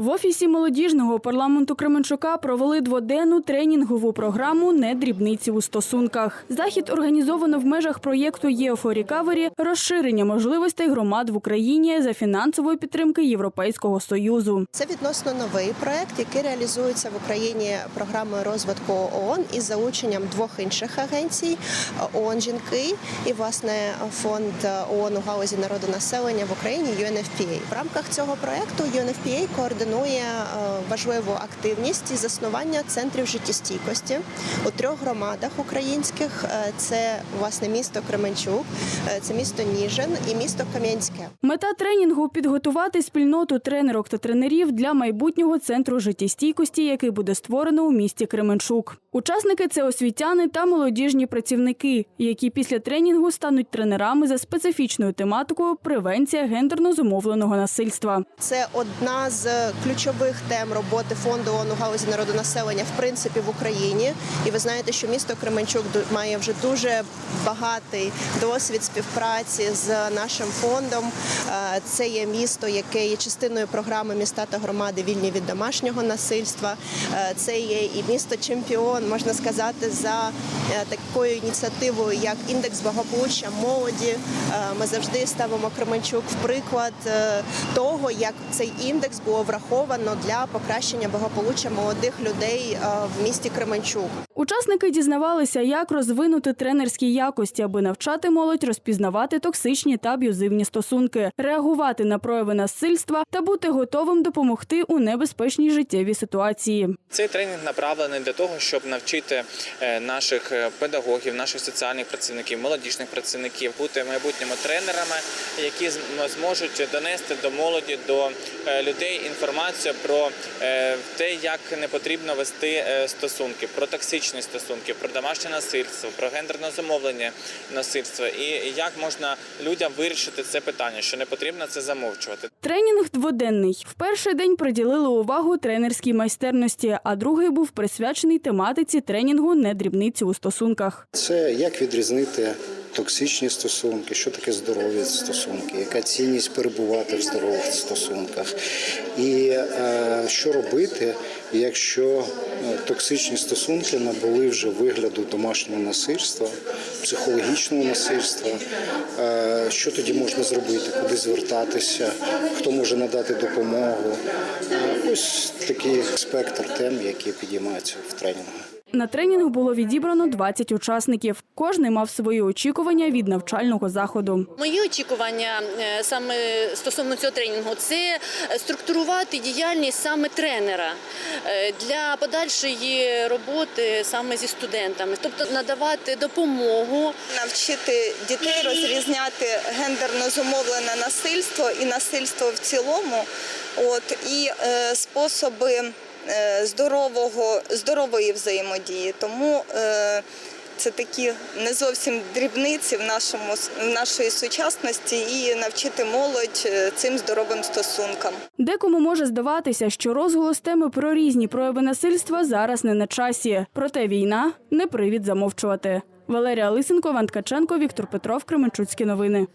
В офісі молодіжного парламенту Кременчука провели дводенну тренінгову програму «Не дрібниці у стосунках. Захід організовано в межах проєкту «ЄФО Рікавері» розширення можливостей громад в Україні за фінансової підтримки Європейського союзу. Це відносно новий проект, який реалізується в Україні програмою розвитку ООН із залученням двох інших агенцій ООН жінки і власне фонд ООН у галузі народонаселення в Україні UNFPA. В рамках цього проекту UNFPA координує е, важливу активність і заснування центрів життєстійкості у трьох громадах українських: Е, це власне місто Кременчук, е, це місто Ніжин і місто Кам'янське. Мета тренінгу підготувати спільноту тренерок та тренерів для майбутнього центру життєстійкості, який буде створено у місті Кременчук. Учасники це освітяни та молодіжні працівники, які після тренінгу стануть тренерами за специфічною тематикою превенція гендерно зумовленого насильства. Це одна з ключових тем роботи фонду ООН у галузі народонаселення в принципі в Україні. І ви знаєте, що місто Кременчук має вже дуже багатий досвід співпраці з нашим фондом. Е, Це є місто, яке є частиною програми міста та громади вільні від домашнього насильства. Е, Це є і місто чемпіон, можна сказати, за е, такою ініціативою, як індекс благополуччя молоді. Ми завжди ставимо Кременчук в приклад того, як цей індекс було враховано для покращення благополуччя молодих людей е, в місті Кременчук. Учасники дізнавалися, як розвинути тренерські якості, аби навчати молодь розпізнавати токсичні та аб'юзивні стосунки, реагувати на прояви насильства та бути готовим допомогти у небезпечній життєвій ситуації. Цей тренінг направлений для того, щоб навчити е, наших е, педагогів, наших соціальних працівників, молодіжних працівників бути майбутніми тренерами, які зможуть донести до молоді, до людей інформацію про е, те, як не потрібно вести е, стосунки, про токсичні стосунки, про домашнє насильство, про гендерне замовлення насильства і як можна людям вирішити це питання, що не потрібно це замовчувати. Тренінг дводенний. В перший день приділили увагу тренерській майстерності, а другий був присвячений тематиці тренінгу «Не дрібниці у стосунках. Це як відрізнити токсичні стосунки, що таке здорові стосунки, яка цінність перебувати в здорових стосунках, і е, що робити, якщо е, токсичні стосунки набули вже вигляду домашнього насильства, психологічного насильства. Е, що тоді можна зробити, куди звертатися, хто може надати допомогу. Ось такий спектр тем, які підіймаються в тренінгу. На тренінг було відібрано 20 учасників. Кожний мав свої очікування від навчального заходу. Мої очікування е, саме стосовно цього тренінгу це структурувати діяльність саме тренера е, для подальшої роботи саме зі студентами, тобто надавати допомогу навчити дітей розрізняти гендерно зумовлене насильство і насильство в цілому, от і е, способи здорового здорової взаємодії. Тому е, це такі не зовсім дрібниці в нашому в нашої сучасності і навчити молодь е, цим здоровим стосункам. Декому може здаватися, що розголос теми про різні прояви насильства зараз не на часі. Проте війна не привід замовчувати. Валерія Лисенко, Іван Ткаченко, Віктор Петров, Кременчуцькі новини.